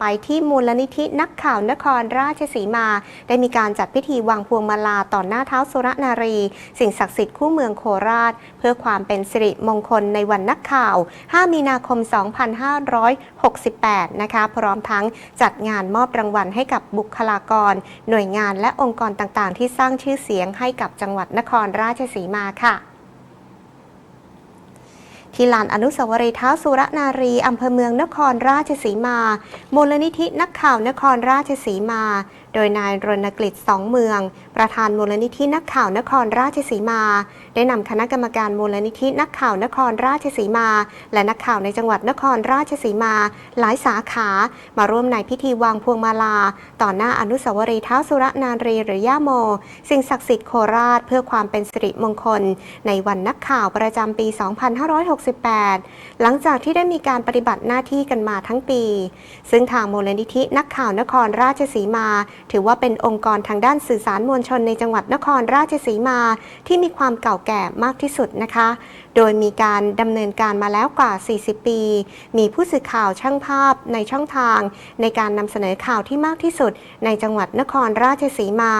ไปที่มูลนิธินักข่าวนครราชสีมา ได้มีการจัดพิธีวางพวงมาลาต่อหน้าเท้าสุรนารี สิ่งศักดิ์สิทธิ์คู่เมืองโคราช เพื่อความเป็นสิริมงคลในวันนักข่าว 5 มีนาคม 2568 นะคะ พร้อมทั้งจัดงานมอบรางวัลให้กับบุคลากร หน่วยงานและองค์กรต่างๆ ที่สร้างชื่อเสียงให้กับจังหวัดนครราชสีมาค่ะ ที่ลานอนุสาวรีย์เท้าสุรนารีอำเภอเมืองนครราชสีมา มูลนิธินักข่าวนครราชสีมา โดยนายรณกฤษสองเมือง ประธานมูลนิธินักข่าวนครราชสีมา ได้นำคณะกรรมการมูลนิธินักข่าวนครราชสีมา และนักข่าวในจังหวัดนครราชสีมา หลายสาขา มาร่วมในพิธีวางพวงมาลา ต่อหน้าอนุสาวรีย์เท้าสุรนารีหรือย่าโม สิ่งศักดิ์สิทธิ์โคราช เพื่อความเป็นสิริมงคล ในวันนักข่าวประจำปี 256 2568 หลังจากที่ได้มีการปฏิบัติหน้าที่กันมาทั้งปี ซึ่งทางมูลนิธินักข่าวนครราชสีมา ถือว่าเป็นองค์กรทางด้านสื่อสารมวลชนในจังหวัดนครราชสีมา ที่มีความเก่าแก่มากที่สุดนะคะ โดยมีการดำเนินการมาแล้วกว่า 40 ปี มีผู้สื่อข่าวช่างภาพในช่องทาง ในการนำเสนอข่าวที่มากที่สุด ในจังหวัดนครราชสีมา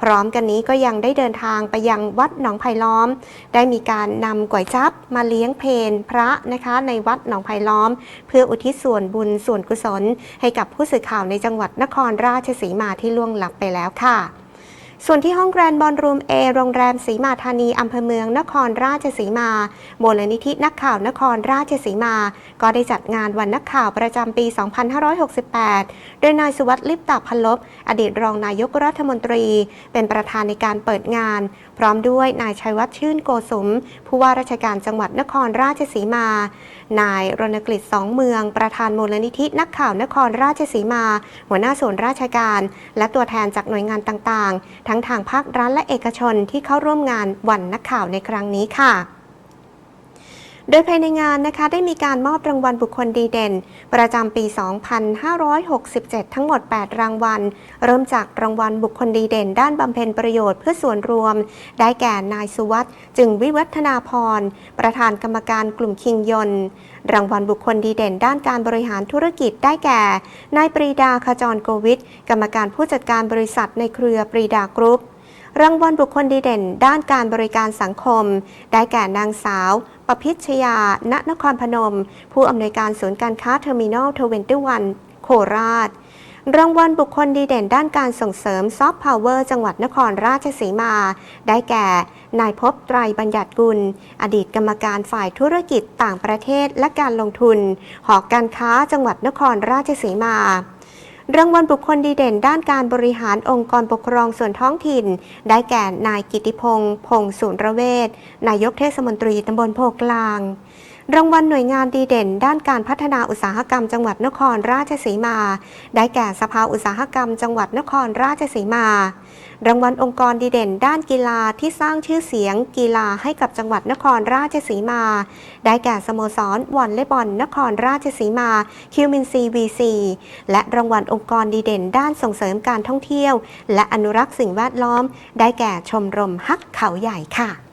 พร้อมกันนี้ก็ยังได้เดินทางไปยังวัดหนองไผ่ล้อม ได้มีการนำก๋วยจั๊บมาเลี้ยงเพลพระนะคะในวัดหนองไผ่ล้อม เพื่ออุทิศส่วนบุญส่วนกุศล ให้กับผู้สื่อข่าวในจังหวัดนครราชสีมาที่ล่วงลับไปแล้วค่ะ ส่วนที่ห้องแกรนด์บอลรูมเอโรงแรมศรีมาธานีอำเภอเมืองนครราชสีมามูลนิธินักข่าวนครราชสีมา ก็ได้จัดงานวันนักข่าวประจำปี 2568 โดยนายสุวัสดิ์ลิปตาพันลบ อดีตรองนายกรัฐมนตรี เป็นประธานในการเปิดงาน พร้อมด้วยนายชัยวัฒน์ชื่นโกสุมผู้ว่าราชการจังหวัดนครราชสีมา นายรณกฤษสองเมือง ประธานมูลนิธินักข่าวนครราชสีมา หัวหน้าส่วนราชการ และตัวแทนจากหน่วยงานต่างๆ ทั้งทางภาครัฐและเอกชนที่เข้าร่วมงานวันนักข่าวในครั้งนี้ค่ะ โดยภายในงานนะคะได้มีการมอบรางวัลบุคคลดีเด่น ประจำปี 2567 ทั้งหมด 8 รางวัล เริ่มจากรางวัลบุคคลดีเด่น ด้านบำเพ็ญประโยชน์เพื่อส่วนรวม ได้แก่นายสุวัสด์จึงวิวัฒนาพร ประธานกรรมการกลุ่มคิงยนต์ รางวัลบุคคลดีเด่น ด้านการบริหารธุรกิจได้แก่นายปรีดาขจรโกวิทกรรมการผู้จัดการบริษัทในเครือปรีดากรุ๊ป รางวัลบุคคลดีเด่น ด้านการบริการสังคม ได้แก่นางสาว ประพิชยา ณนครพนม ผู้อำนวยการศูนย์การค้าเทอร์มินอลทเวนตี้วันโคราชรางวัลบุคคลดีเด่นด้านการส่งเสริมซอฟต์พาวเวอร์จังหวัดนครราชสีมา ได้แก่ นายพบไตรบัญญัติกุล อดีตกรรมการฝ่ายธุรกิจต่างประเทศและการลงทุน หอการค้าจังหวัดนครราชสีมา รางวัลบุคคลดีเด่นด้านการบริหารองค์กรปกครองส่วนท้องถิ่น ได้แก่นายกิติพงศ์พงศ์สุนระเวศนายกเทศมนตรีตำบลโพกลาง รางวัลหน่วยงานดีเด่น ด้านการพัฒนาอุตสาหกรรมจังหวัดนครราชสีมา ได้แก่สภาอุตสาหกรรมจังหวัดนครราชสีมา รางวัลองค์กรดีเด่น ด้านกีฬาที่สร้างชื่อเสียงกีฬาให้กับจังหวัดนครราชสีมา ได้แก่สโมสรวอลเลย์บอลนครราชสีมาคิวมินซีวีซีและรางวัลองค์กรดีเด่น ด้านส่งเสริมการท่องเที่ยว และอนุรักษ์สิ่งแวดล้อม ได้แก่ชมรมฮักเขาใหญ่ค่ะ